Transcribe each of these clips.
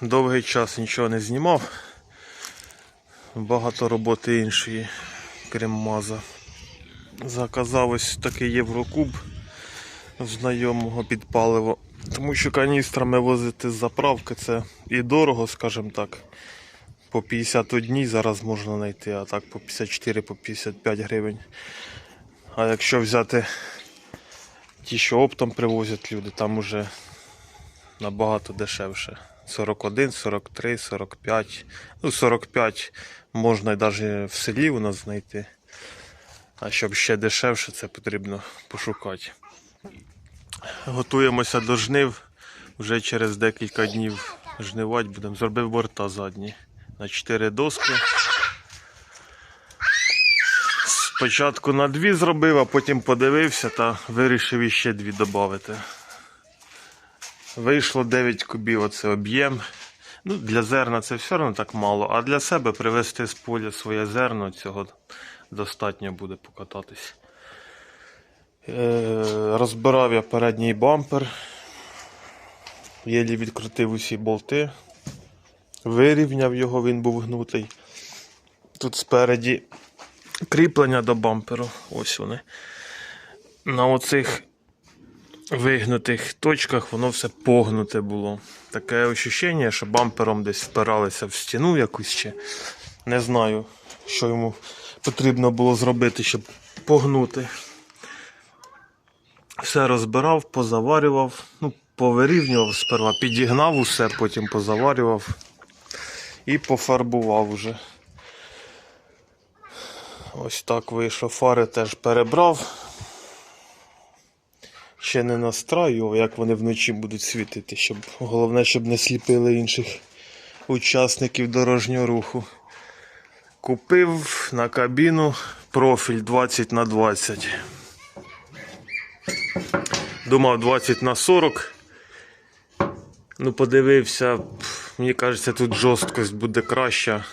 Довгий час нічого не знімав. Багато роботи іншої, крім маза. Заказав ось такий Єврокуб знайомого під паливо. Тому що каністрами возити з заправки це і дорого, скажімо так. По 51 зараз можна знайти, а так по 54 по 55 гривень. А якщо взяти ті, що оптом привозять люди, там уже набагато дешевше. 41, 43, 45. Ну, 45 можна навіть в селі у нас знайти. А щоб ще дешевше, це потрібно пошукати. Готуємося до жнив. Вже через декілька днів жнивати будемо. Зробив борта задні на 4 доски. Спочатку на дві зробив, а потім подивився та вирішив іще дві додати. Вийшло 9 кубів, оце об'єм. Ну, для зерна це все одно так мало, а для себе привезти з поля своє зерно, цього достатньо буде покататись. Е, розбирав я передній бампер. Єлі відкрутив усі болти. Вирівняв його, він був гнутий. Тут спереді кріплення до бамперу. Ось вони. На оцих вигнутих точках воно все погнуте було. Таке ощущення, що бампером десь впиралися в стіну якусь ще. Не знаю, що йому потрібно було зробити, щоб погнути. Все розбирав, позаварював, ну, повирівнював сперва, підігнав усе, потім позаварював і пофарбував уже. Ось так вийшло. Фари теж перебрав. Ще не настраював, як вони вночі будуть світити, щоб головне, щоб не сліпили інших учасників дорожнього руху. Купив на кабіну профіль 20 на 20. Думав 20 на 40. Ну, подивився, мені кажеться, тут жорсткость буде краща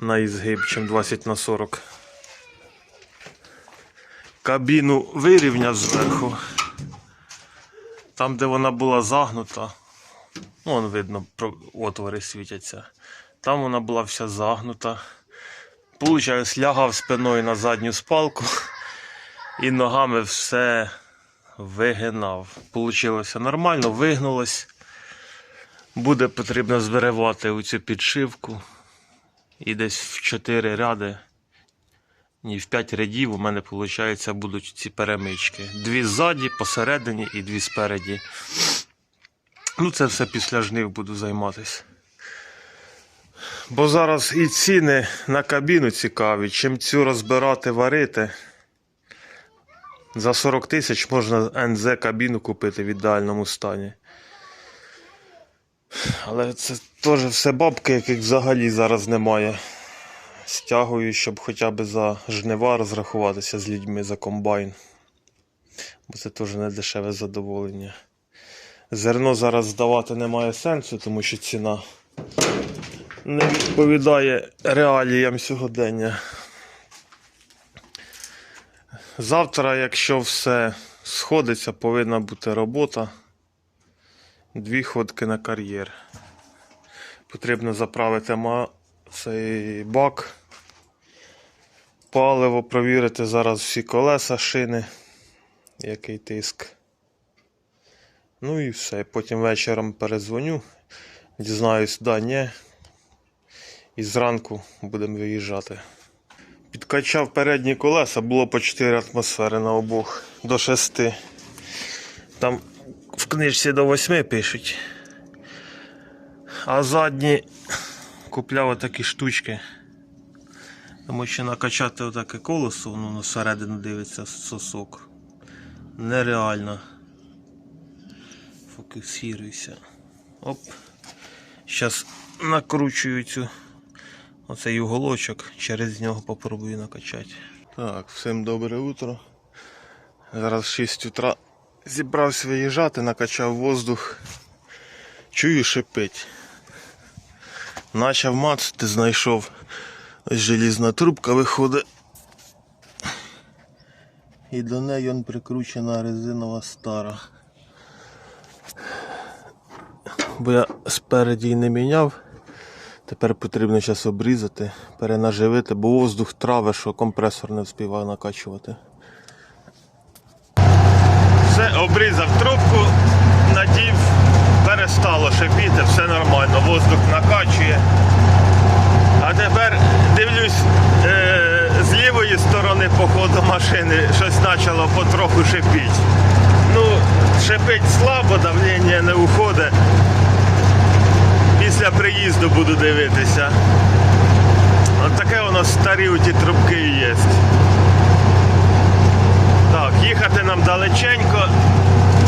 на ізгиб, ніж 20 на 40. Кабіну вирівняв зверху. Там, де вона була загнута, ну, вон видно, отвори світяться. Там вона була вся загнута. Получаюсь, лягав спиною на задню спалку і ногами все вигинав. Получилося нормально, вигнулось. Буде потрібно звиривати у цю підшивку. І десь в 4 ряди, ні, в 5 рядів у мене, виходить, будуть ці перемички. Дві ззаді, посередині і дві спереді. Ну, це все після жнив буду займатися. Бо зараз і ціни на кабіну цікаві, чим цю розбирати, варити. За 40 тисяч можна НЗ кабіну купити в ідеальному стані. Але це теж все бабки, яких взагалі зараз немає. Стягую, щоб хоча б за жнива розрахуватися з людьми за комбайн. Бо це теж не дешеве задоволення. Зерно зараз здавати немає сенсу, тому що ціна не відповідає реаліям сьогодення. Завтра, якщо все сходиться, повинна бути робота. Дві ходки на кар'єр. Потрібно заправити цей бак. Паливо провірити зараз всі колеса, шини, який тиск. Ну і все. Потім вечором перезвоню. Дізнаюсь, да, ні. І зранку будемо виїжджати. Підкачав передні колеса, було по 4 атмосфери на обох до 6. Там в книжці до 8 пишуть. А задні купляв отакі штучки. Тому що накачати отаке колесо, воно на середину дивиться сосок. Нереально. Фокусируйся. Оп. Зараз накручую цю оцей уголочок, через нього попробую накачати. Так, всім добре утро. Зараз 6 утра зібрався виїжджати, накачав воздух. Чую шипить. Начав мацати, знайшов ось желізна трубка виходить. І до неї он прикручена резинова стара. бо я спереді не міняв. Тепер потрібно зараз обрізати, перенаживити, бо воздух трави, що компресор не встигає накачувати. Все, обрізав трубку, надів, перестало шипіти, все нормально, воздух накачує. А тепер дивлюсь е, з лівої сторони по ходу машини щось почало потроху шипіти. Ну, шипить слабо, давлення не уходить. Після приїзду буду дивитися. От таке воно старі ті трубки є. Так, їхати нам далеченько,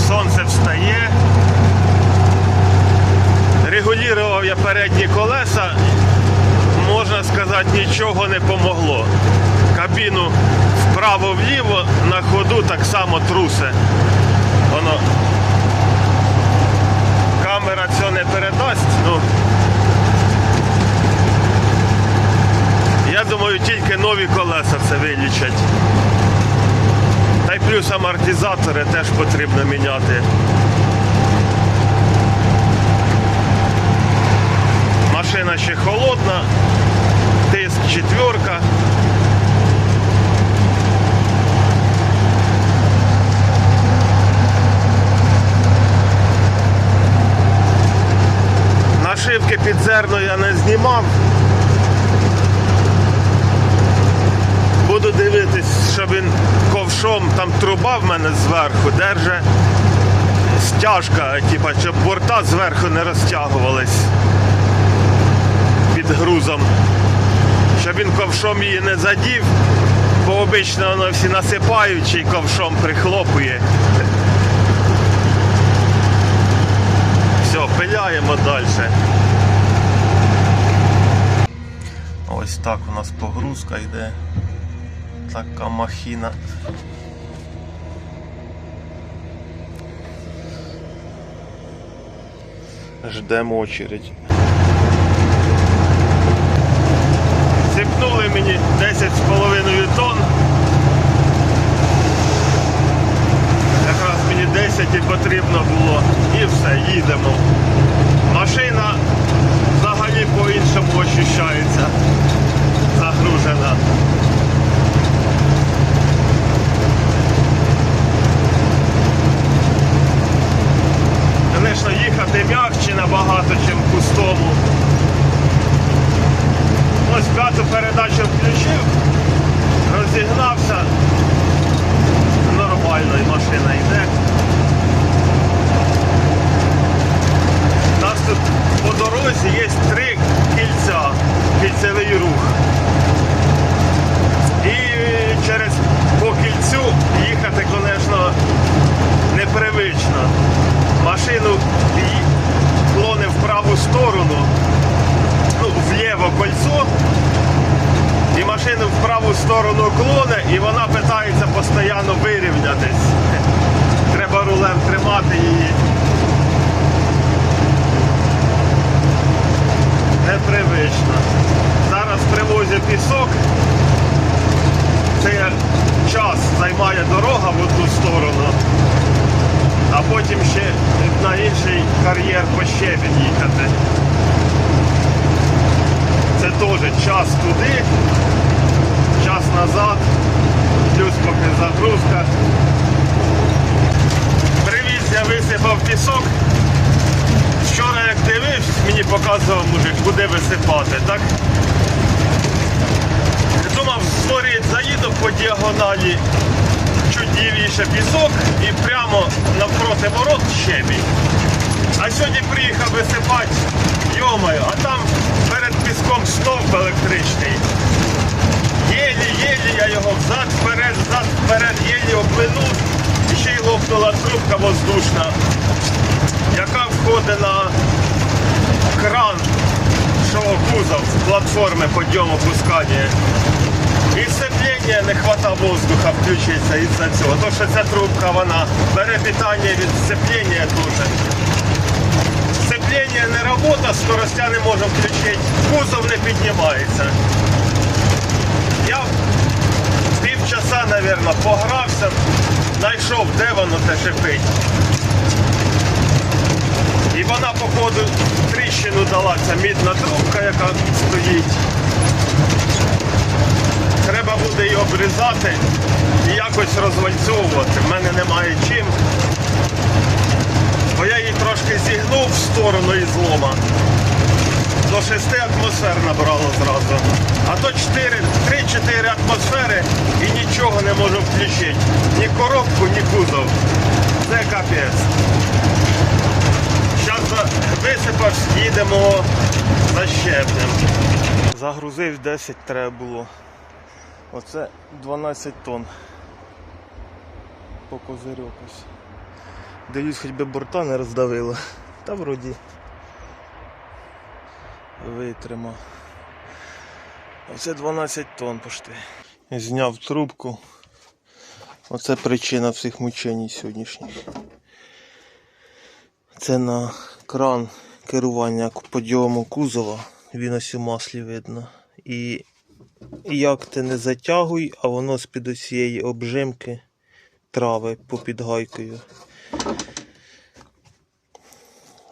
сонце встає. Регулював я передні колеса, можна сказати, нічого не помогло. Кабіну вправо-вліво на ходу так само трусе. Воно камера цього не передасть. Ну, я думаю, тільки нові колеса це вилічать. Та й плюс амортизатори теж потрібно міняти. Машина ще холодна, тиск четверка. Нашивки під зерно я не знімав. Буду дивитись, щоб він ковшом, там труба в мене зверху, держа стяжка, типа, щоб борта зверху не розтягувались під грузом. Щоб він ковшом її не задів, бо обично воно всі насипають і ковшом прихлопує. Все, далі. Ось так у нас погрузка йде. Така махіна. Ждемо очередь. Сипнули мені 10,5 тонн. Якраз мені 10 і потрібно було. І все, їдемо. Машина взагалі по-іншому ощущається. Загружена. Звісно, їхати м'якче набагато, ніж в пустому. П'яту передачу включив, розігнався. Нормально і машина йде. У нас тут по дорозі є три кільця, кільцевий рух. І через по кільцю їхати, звісно, непривично. Машину клони в праву сторону, ну, вліво кольцо, праву сторону клоне, і вона питається постійно вирівнятись. Треба рулем тримати її. Непривично. Зараз привозять пісок. Це час займає дорога в одну сторону, а потім ще на інший кар'єр по щебінь їхати. Це теж час туди, час назад, плюс поки загрузка. Привіз я висипав пісок. Вчора як дивився, мені показував мужик, куди висипати, так? Думав, створить, заїду по діагоналі чуть пісок і прямо навпроти ворот щебінь. А сьогодні приїхав висипати, йомаю, а там перед піском стовп електричний. Єлі-єлі я його взад, вперед, взад, вперед, єлі оплинув. І ще й лопнула трубка воздушна, яка входить на кран, що кузов з платформи підйому пускання. І сцеплення не хватає воздуха, включиться із-за цього. То що ця трубка вона бере питання від сцеплення дуже. Сцеплення не робота, скоростя не можемо включити, кузов не піднімається. Я півчаса, мабуть, погрався, знайшов, де воно те шипить. І вона, походу, тріщину дала ця мідна трубка, яка стоїть. Треба буде її обрізати і якось розвальцьовувати. В мене немає чим. Бо я її трошки зігнув в сторону і злома. До 6 атмосфер набрало зразу. А то 3-4 атмосфери і нічого не можу включити. Ні коробку, ні кузов. Це капець. Зараз висипав, їдемо за щебнем. Загрузив 10 треба було. Оце 12 тонн. По козирьок ось. Дивлюсь, хоч би борта не роздавило. Та вроді витримав. Оце 12 тонн пошти. Зняв трубку. Оце причина всіх мучень сьогоднішніх. Це на кран керування подйому кузова. Він ось у маслі видно. І як ти не затягуй, а воно з-під усієї обжимки трави попід гайкою.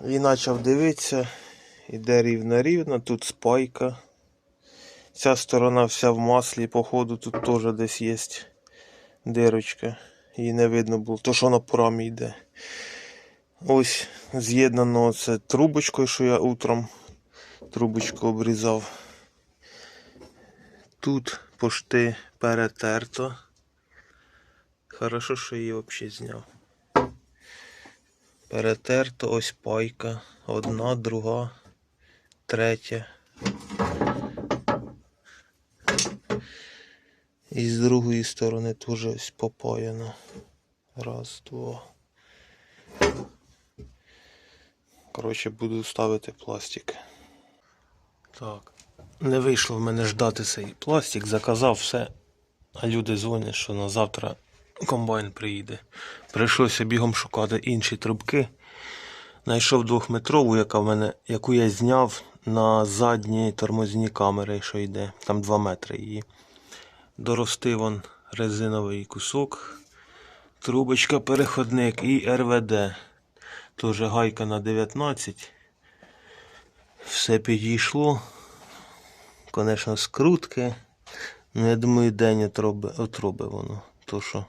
І почав дивитися, іде рівно-рівно, тут спайка. Ця сторона вся в маслі, походу тут теж десь є дирочка. Її не видно було, то що на порамі йде. Ось з'єднано це трубочкою, що я утром трубочку обрізав. Тут пошти перетерто. Хорошо, що її взагалі зняв. Перетерто ось пайка. Одна, друга, третя. І з другої сторони теж ось попаяно. Раз, два. Коротше, буду ставити пластик. Так. Не вийшло в мене ждати цей пластик, заказав все. А люди дзвонять, що на завтра комбайн приїде. Прийшлося бігом шукати інші трубки. Знайшов двохметрову, яка в мене, яку я зняв на задні тормозні камери, що йде. Там 2 метри її. Доростив он резиновий кусок, трубочка переходник і РВД. Теж гайка на 19. Все підійшло. Звісно, скрутки. Ну, я думаю, день отроби, отроби воно. То що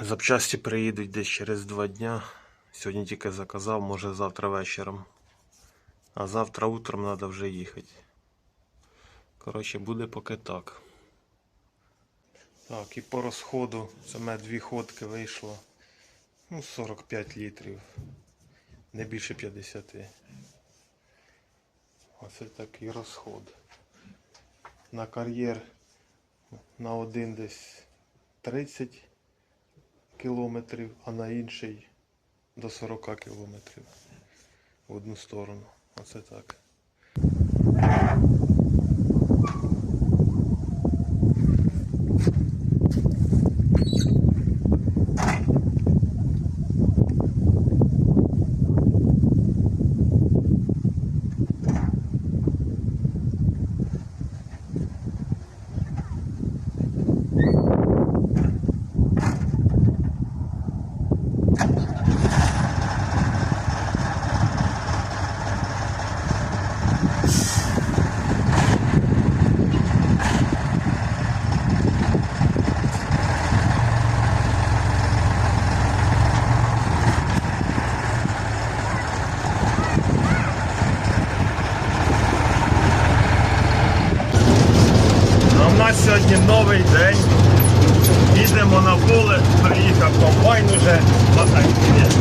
запчасті приїдуть десь через два дня. Сьогодні тільки заказав, може завтра вечором. А завтра утром треба вже їхати. Коротше, буде поки так. Так, і по розходу це в мене дві ходки вийшло. Ну, 45 літрів. Не більше 50. Оце такий розход. На кар'єр на один десь 30 кілометрів, а на інший до 40 кілометрів в одну сторону. Оце так. Нас сьогодні новий день. Їдемо на поле, приїхав комбайн уже. Махай привіт.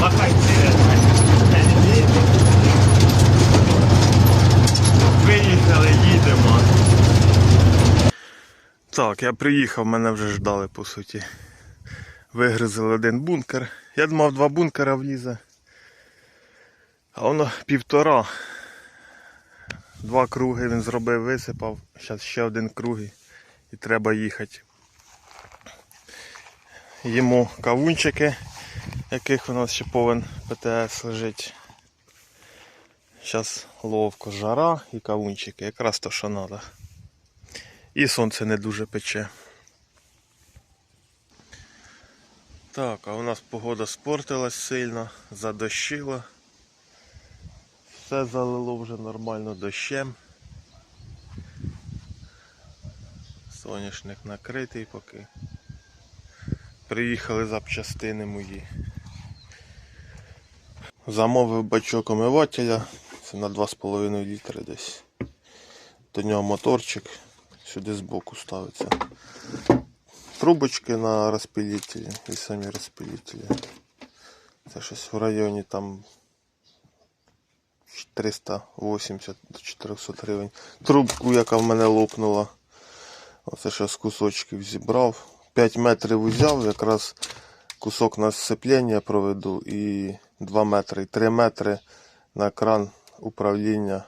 Махай привіт. Виїхали, їдемо. Так, я приїхав, мене вже ждали по суті. Вигризли один бункер. Я думав, два бункера влізе. А воно півтора. Два круги він зробив, висипав. Зараз ще один круг і- треба їхати. Йому кавунчики, яких у нас ще повен ПТС лежить. Зараз ловко жара і кавунчики, якраз то, що треба. І сонце не дуже пече. Так, а у нас погода спортилась сильно, задощило. Все залило вже нормально дощем. Соняшник накритий поки. Приїхали запчастини мої. Замовив бачок омивателя. Це на 2,5 літри десь. До нього моторчик сюди збоку ставиться. Трубочки на розпилителі і самі розпилителі. Це щось в районі там 380 до 400 гривень. Трубку, яка в мене лопнула. Оце ще з кусочків зібрав. 5 метрів узяв, якраз кусок на сцеплення проведу і 2 метри, і 3 метри на кран управління.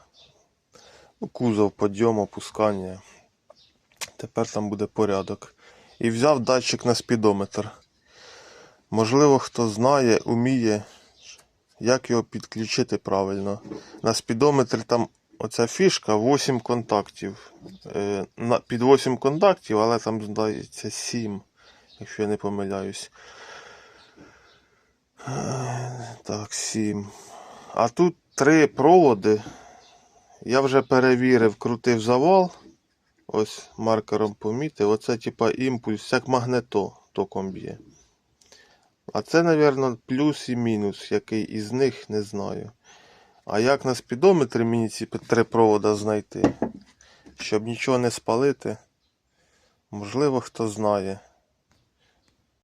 Ну, Кузов, підйом, опускання. Тепер там буде порядок. І взяв датчик на спідометр. Можливо, хто знає, уміє, як його підключити правильно. На спідометрі там оця фішка 8 контактів. Е, під 8 контактів, але там здається 7, якщо я не помиляюсь. Е, Так, 7. А тут три проводи. Я вже перевірив, крутив завал. Ось маркером помітив. Оце типа імпульс, як магнето током б'є. А це, мабуть, плюс і мінус, який із них не знаю. А як на спідометрі мені ці три провода знайти, щоб нічого не спалити, можливо, хто знає.